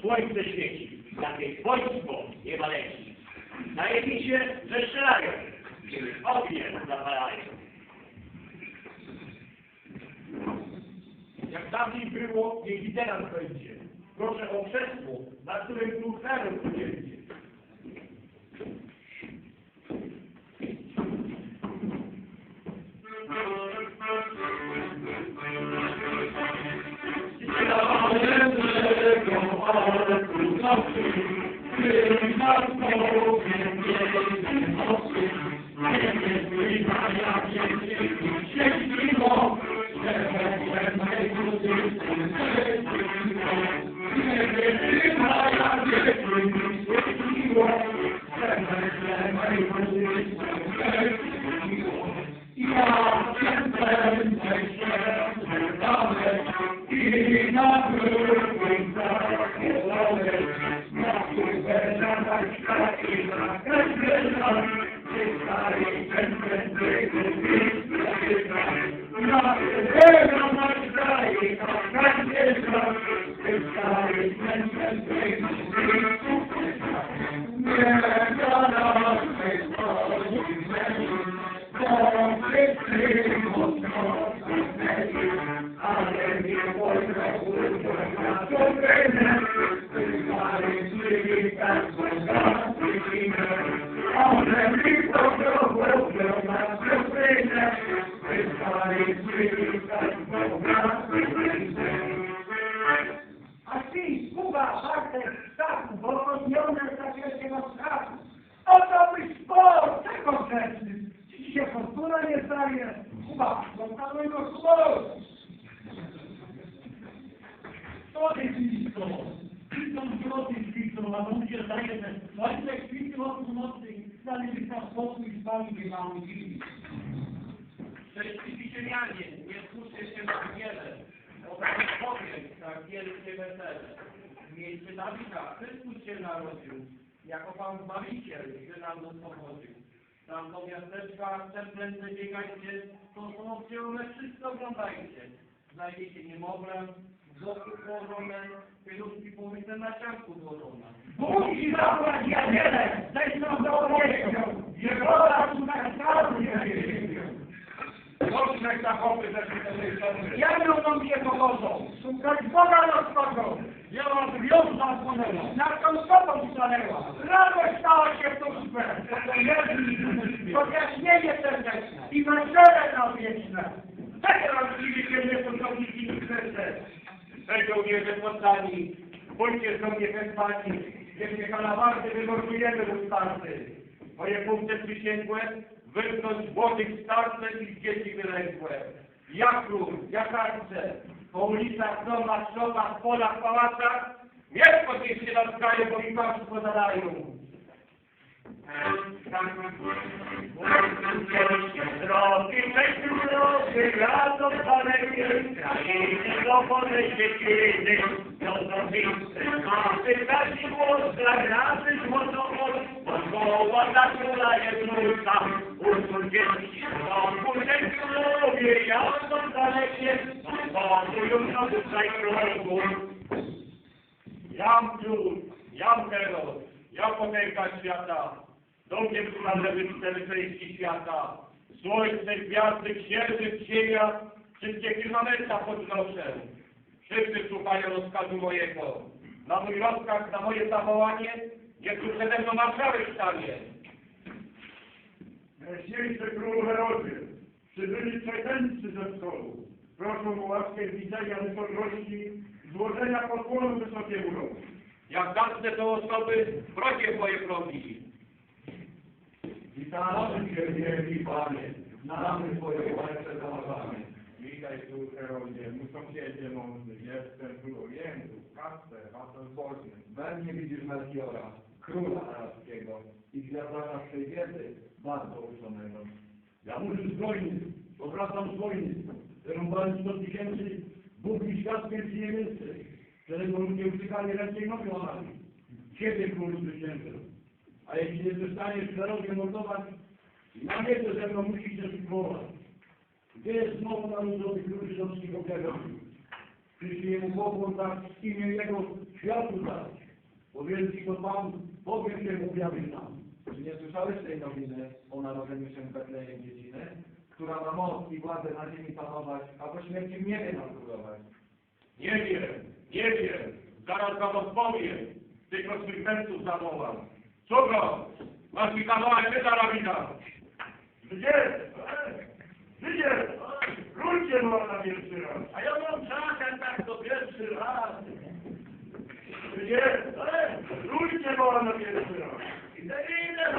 Słońce świeci, jakieś wojsko nie leci. Zdaje mi się, że strzelają, ognie zapalają. Jak dawniej było, niech i teraz będzie. Proszę o krzesło, na którym tu herod będzie. Sport. To jest blisko. Blisko zbrodni blisko, a to się zdaje, że ojciec święty o północy, by tam spokój z wami nie mamy dziś. Szczęśliwi ziemianie, nie spuszczcie się na wiele, bo tak powiem, tak wielkie wesele. Miejsce Dawida Chrystus się narodził, jako Pan Zbawiciel, gdy nam do pochodził. Tam do miasteczka, wstępne biegajcie, tą promocją one wszystko oglądajcie. Znajdziecie niemowlę, w doku położone, pieluszki połyte na cianku złożone. Bóg ci zabrać jagielę, zejdź nam do obiegu. Jegoda tu na straży nie wiem. Rocznek na chopy zeszły do tej strony. Ja mią się pochodzą, szukać Boga rozchodzą. Ja mam gwiazda płynęła. Na tą sobą stanęła. Radość stała się w duszę. Podjaśnienie serdeczne i wesele na wieczne. Tak rozdziwi się mnie początki i serce. Tego nie wypłacani, bądźcie do mnie chętni, jeśli halabardy wymordujemy do. Moje punkty przysięgłe, wyrknąć młodych starce i dzieci wylęgłe. Ja król, ja karce, po ulicach, domach, szopach, polach, pałacach, mieszko niech się kraje, bo mi państwo zadają. Drogi lato palekie, krainy dowolne świeciny, no to widzę, taki głos, zagrazy złotą Woła na króla Jezusa, usul dzieci, Bogu Petrulowie, jadą dalekie, Bogu no tutaj królu. Jam król, jam herod, ja potęga świata. Do mnie przypadle wysterczyjski świata. Słońce, gwiazdy, księżyc, ziemia, wszystkie firmamenta podnoszę. Wszyscy słuchają rozkazu mojego. Na mój rozkaz, na moje zawołanie, niech tu przede mną marszałek stanie. Najświętszy królu Herodzie, przybyli przekrętcy ze wschodu, proszą o łaskę widzenia wysokości, złożenia pokłonu wysokiemu rodu. Jak zacznę to osoby, wrogie moje progi. Witamy Cię, wielki Panie, znamy Twoje łasce zachowanie. Witaj tu, Heroldzie, mój sąsiedzie mądry, jestem tu Orientu, Kasper, Wasel Bożny. We mnie widzisz Melchiora, króla arabskiego i gwiazda naszej wiedzy, bardzo uczonego. Ja muszę zbrojny, powracam z wojny. Wyrąbałem 100 tysięcy, Bóg mi świat pierwszy nie więcej. Którego ludzie uciekali ręce i nogi łamali. Ciebie król zwyciężył. A jeśli nie zostaniesz szerokie mordować, na wiedzę ze mną musisz się spróbować. Gdzie jest znowu narodowy król żydowskich ofiarów? Przyszli jemu pokłon tak w imię jego światu dać. Bo wielki to Pan, Bogiem się objawi nam. Czy nie słyszałeś tej nowiny o narodzeniu się w Betlejem dzieciny, która ma moc i władzę na ziemi panować, a po śmierci w niebie nam królować? Nie wiem, nie wiem, zaraz wam odpowiem, tylko swych męców zawołam. Czego? Masz mi kawałek nie zarabina. Gdzie? Gdzie? Ludzie ma na pierwszy raz. A ja mam czasem tak to pierwszy raz. Gdzie? Ludzie ma na pierwszy raz. I to inne,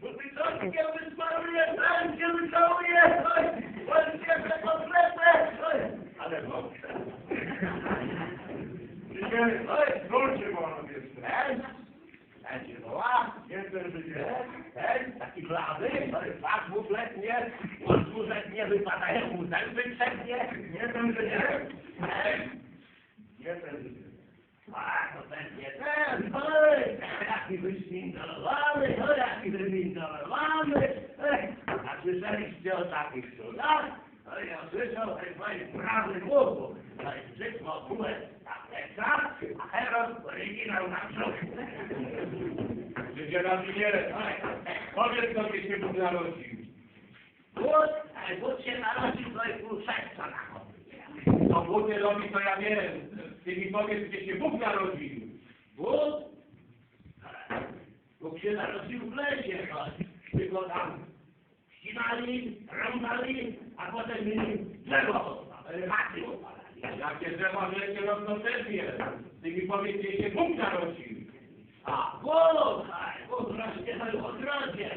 bo ty co takiego wysmaruje, tam się wycałuje, chodź, chodź, się te chodź. Ale dobrze. Gdzie? Ludzie ma na pierwszy raz. Ten, ten, ten, taki blady, jest tak dwuletnie, od dwuletnie wypadają mu zęby przednie. Nie nie. Ten, Nie będę nie. A, to pewnie ten, oj, jaki wyszwindolowany, o, jaki wywindolowany. A słyszeliście o takich cudach? No ja słyszał tej mojej prawy głowu. To jest Żyd Mokułek, a Petra, a Herod oryginał na brzuch. Żydzie na mnie. Powiedz, kto się Bóg narodził. Bóg, Bóg się narodził, to jest pół serca na. To Bóg nie robi, to ja wiem. Ty mi powiedz, gdzie się Bóg narodził. Bóg? Bóg się narodził w lesie, no. tylko tam ścinali, rąbali, a potem mieli drzewo, maty opadali. Jakie drzewa wielkie rosną też wie. Ty mi powiedz, gdzie się Bóg narodził. A Bóg, a Bóg rośnie w ogrodzie.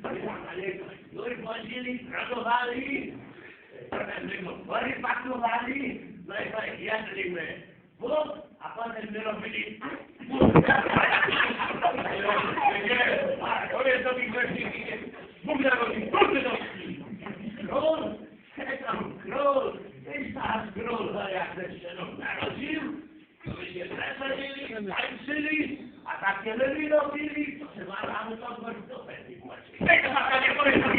I tam na niego już chodzili, pracowali, potem my go porypakowali, no i tak jedliśmy Bóg, a potem my robili Bóg. Nie, powiedz do mi, że się Bóg narodził. Bóg narodził. Król, tam król, i sam król, no jak ten się no narodził, to by się weselili, tańczyli, a takie lewi robili, to się mamy to w dupę tych właśnie. Tego ma nie powiedz,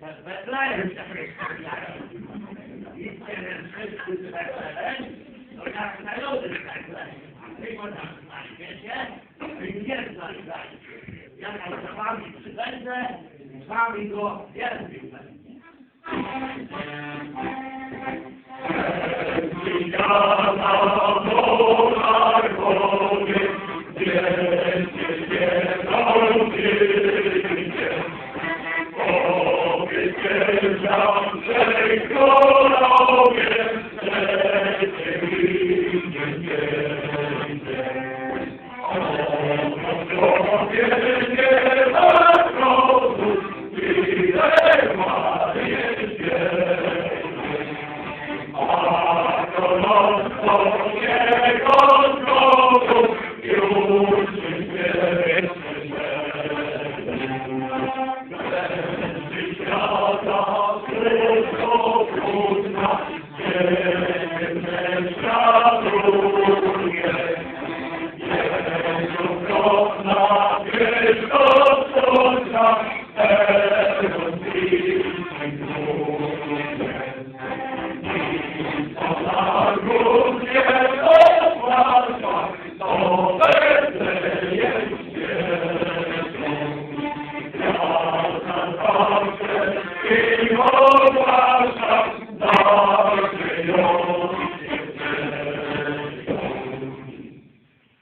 ten Betlejem się przedstawiają. Idźcie ten wszyscy z Betlejem, to jak narody z Betlejem. Wy go tam znajdziecie, wy nie znajdziecie. Ja tam za wami przybędę, z wami go wielbił będzie.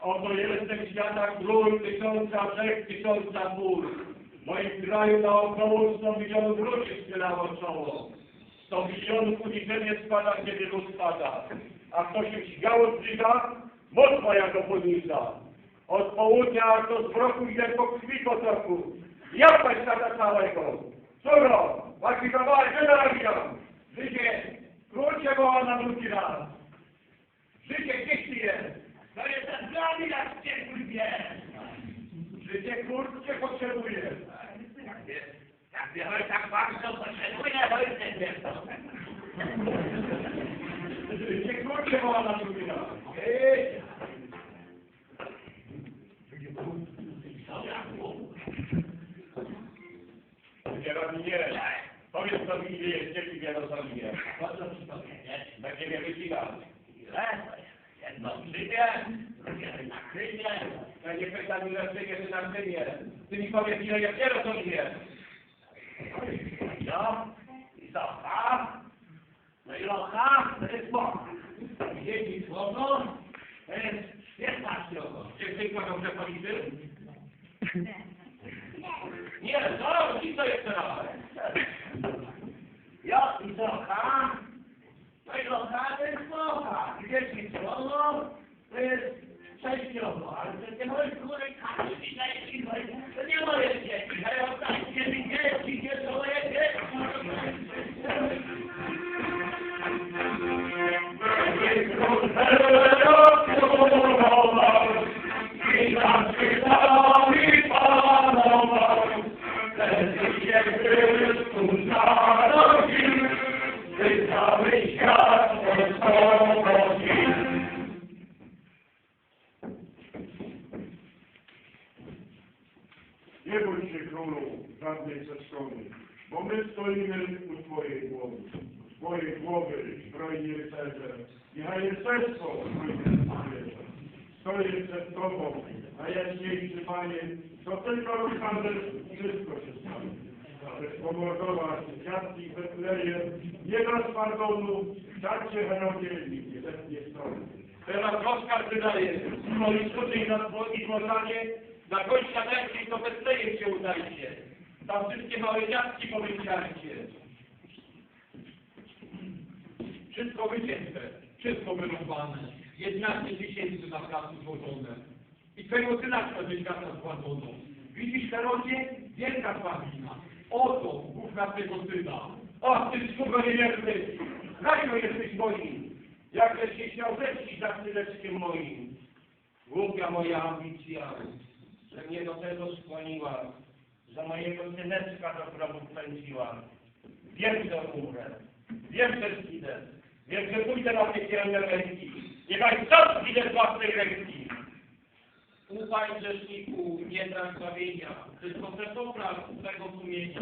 Oto jestem świata król tysiąca trzech tysiąca pól. W moim kraju naokoło sto milionów ludzi ścielało czoło. Sto milionów uniesienie spada, kiedy lud. A kto się śmiało zbliża, moja go. Od południa do zmroku idę po krwi potoku. Ja świata całego. Córo, łakitowała generalna. Życie, król cię woła na drugi raz. Życie, gdzieś ty jest? To jest ten glany jak ciepły wiesz. Życie, król cię potrzebuje. Jak biorę tak bardzo, potrzebuję, to jest ten wiesz. Życie, król cię woła na drugi raz. Ej! Co ja co mi gdzie w Jerozolimie. Po co ci powiedzieć? Będzie mnie wycinał. Ile? Jedno przyjdzie, drugie nakryje. Ja nie pytam ile przyjdzie, czy nam przyjdzie. Ty mi powiedz ile jest w Jerozolimie. No, i co, ha? No i locha, to jest Bóg. Jeśli słowo, to jest świetna słowo. Gdzie tylko dobrze policzy? Nie, co? I co jeszcze raz? Ja i co, ha? No i locha, to jest locha. Jeśli słowo, to jest sześciowo. Ale to nie moje góry, każdy dzieci, to nie moje dzieci. A ja oddajcie to tylko Aleksander wszystko się stanie. Chcesz pomordować dziadki i Betlejem, nie dasz pardonu, czacie Herodzie nie strony. Teraz rozkaz wydaje, moi tutaj na swoim moranie, na końcu śniadanki do Betlejem się udajcie. Tam wszystkie małe dziadki powiedziajcie. Wszystko wycięte, wszystko wyrąbane, 11 tysięcy na kasy złożone. I twojego syna być kasa spłaconą. Widzisz, Herodzie, wielka słabina. Oto Bóg na twego syna. Ach, ty sługo niewierny, raju jesteś moim, jakże się śmiał ześcić za chwileczkiem moim. Głupia moja ambicja, że mnie do tego skłoniła, że mojego syneczka do grobu wpędziła. Wiem, że umrę, wiem, że zginę, wiem, że pójdę na piekielne ręki. Niechaj co zginę z własnej ręki. Ufaj grzeszniku, nie brak zbawienia, tylko te popraw swego sumienia.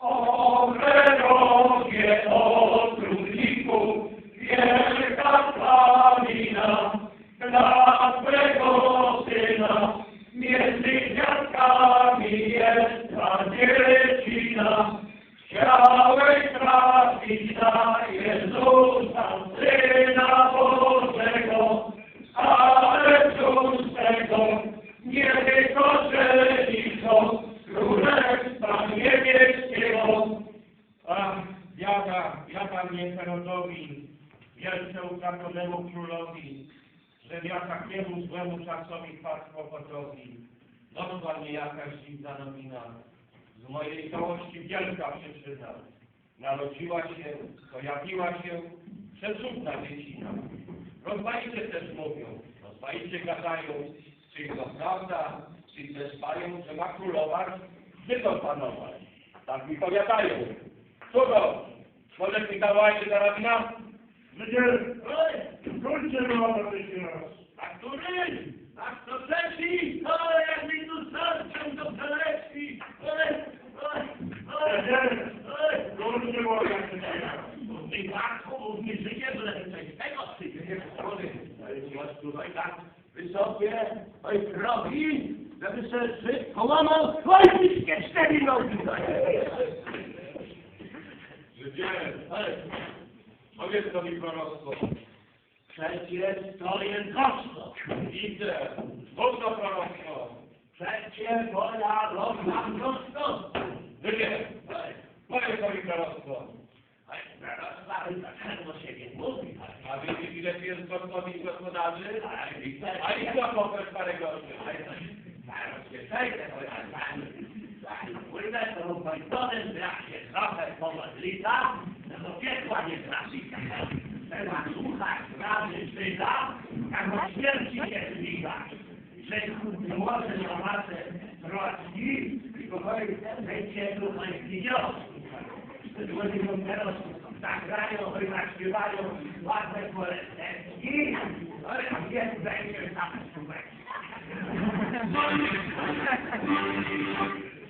O Herodzie, o trudniku, wielka sławina dla Twego Syna. Między dziadkami jest ta dziecina. Chciałeś trafić na Jezusa, Syna Bożego, ale cóż z tego, nie wykorzeni są Królestwa Niebieskiego. Ach, jaka, jaka mnie Herodowi, wielce utraconemu królowi, że ja takiemu złemu czasowi wpadł kłopotowi. Doszła mnie jakaś dziwna nowina, z mojej całości wielka przyczyna. Narodziła się, pojawiła się przecudna dziecina. Rozmaicie też mówią, rozmaicie gadają, czy to prawda, czy też spają, że ma królować, gdzie to panować. Tak mi powiadają. Cudo, może mi dawajcie karabina? Ludzie, kończę mała tysiąc raz. A który? A kto trzeci? O, jak mi tu starczą do przeleci! Kończę mała tysiąc raz. Mów mi matku, mów mi życie, coś tego przyjdzie. Ale masz tutaj tak wysokie, oj, progi, żeby se szybko łamał, oj, wszystkie cztery nogi! Życie, Oj, powiedz to mi proroctwo. Przecież to jest gorzko. Widzę, mów to proroctwo. Przecież moja rola gorzko. Życie, Oj, powiedz to mi proroctwo. oj, ale dlaczego się nie mówi? A wiecie ile jest gospodyń gospodarzy? Ale i te- A i co powiesz parę groszy? Zaraz się przejdę, bo ja to ukończonym, że jak się trochę pomodlita, no to piekła nie trafi. Trzeba słuchać rady Żyda, jak od śmierci się zbliża. Że na masę troski, tylko będzie tutaj pieniądze. Ludzie mu teraz zagrają, chyba śpiewają ładne polecenia. Ale jest będzie tam słuchać.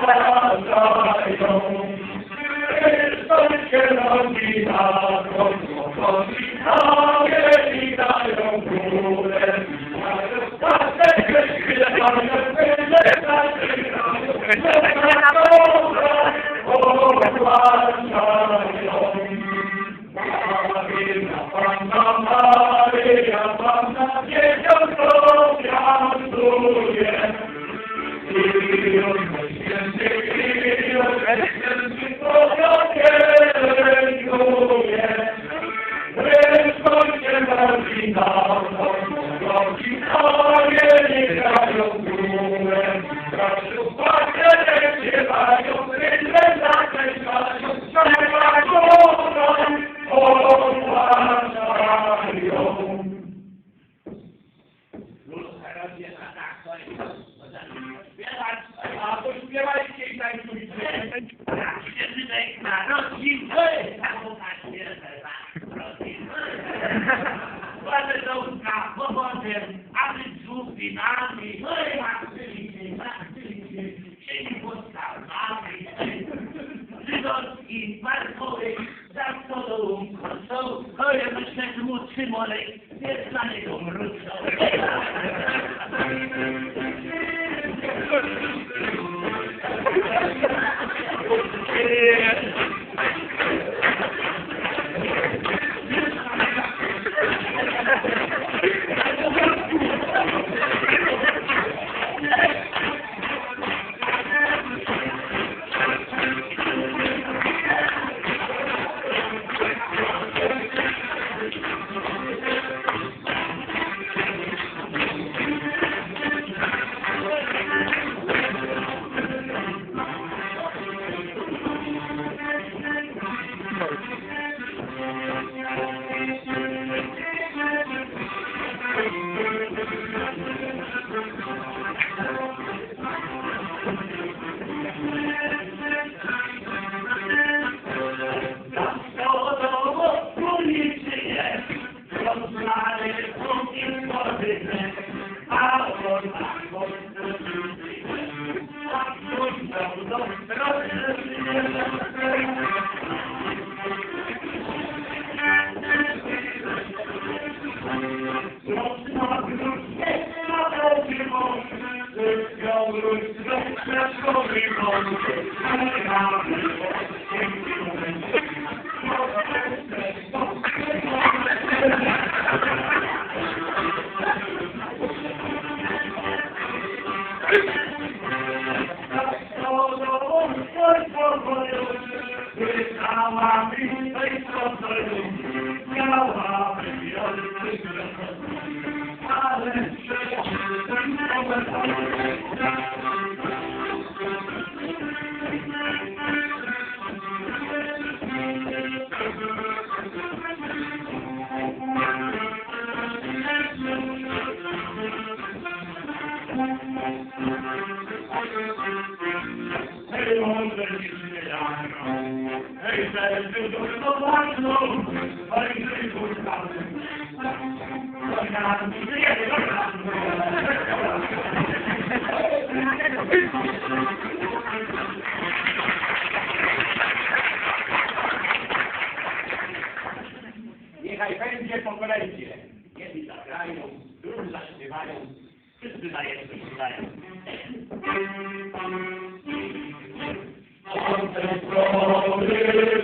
Amen. Niechaj będzie po kolędzie. Jedni zagrają, drudzy zaśpiewają, wszyscy najemcy przyznają. Thank you.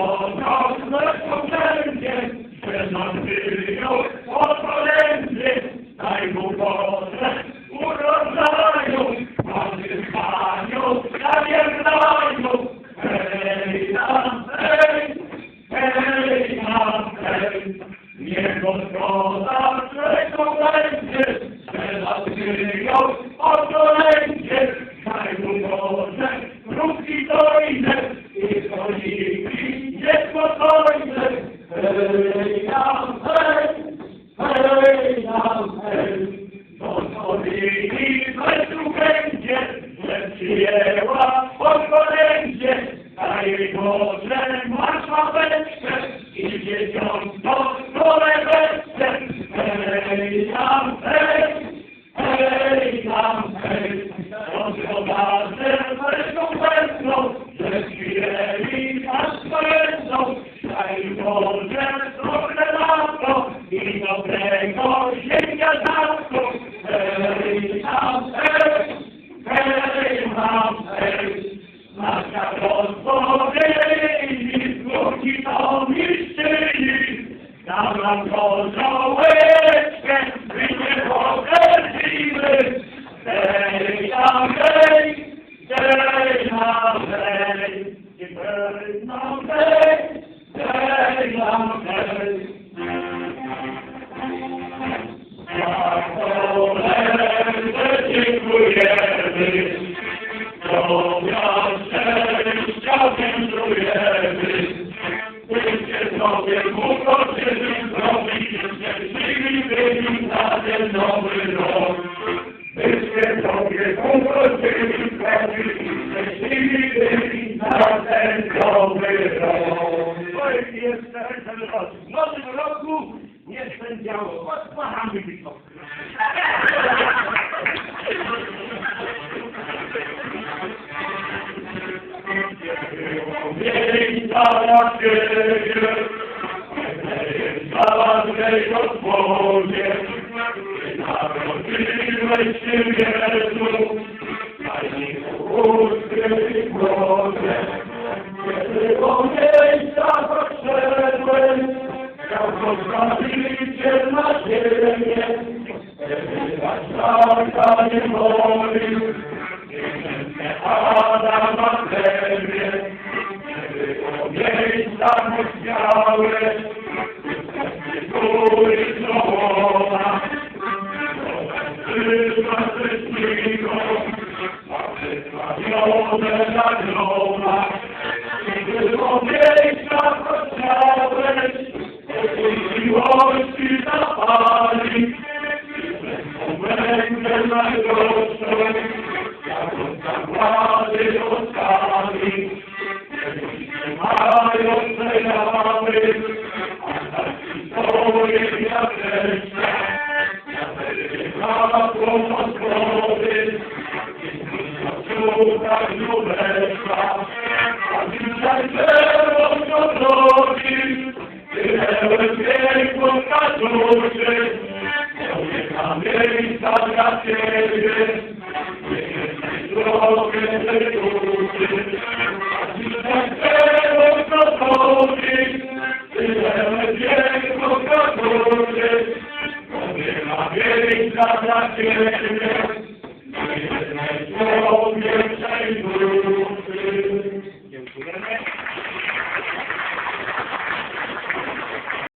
All dogs left for vengeance, and I'm feeling Hallelujah. dziękujemy, to miał szczęścia. Holy Spirit, Lord, yes, yes, Oh,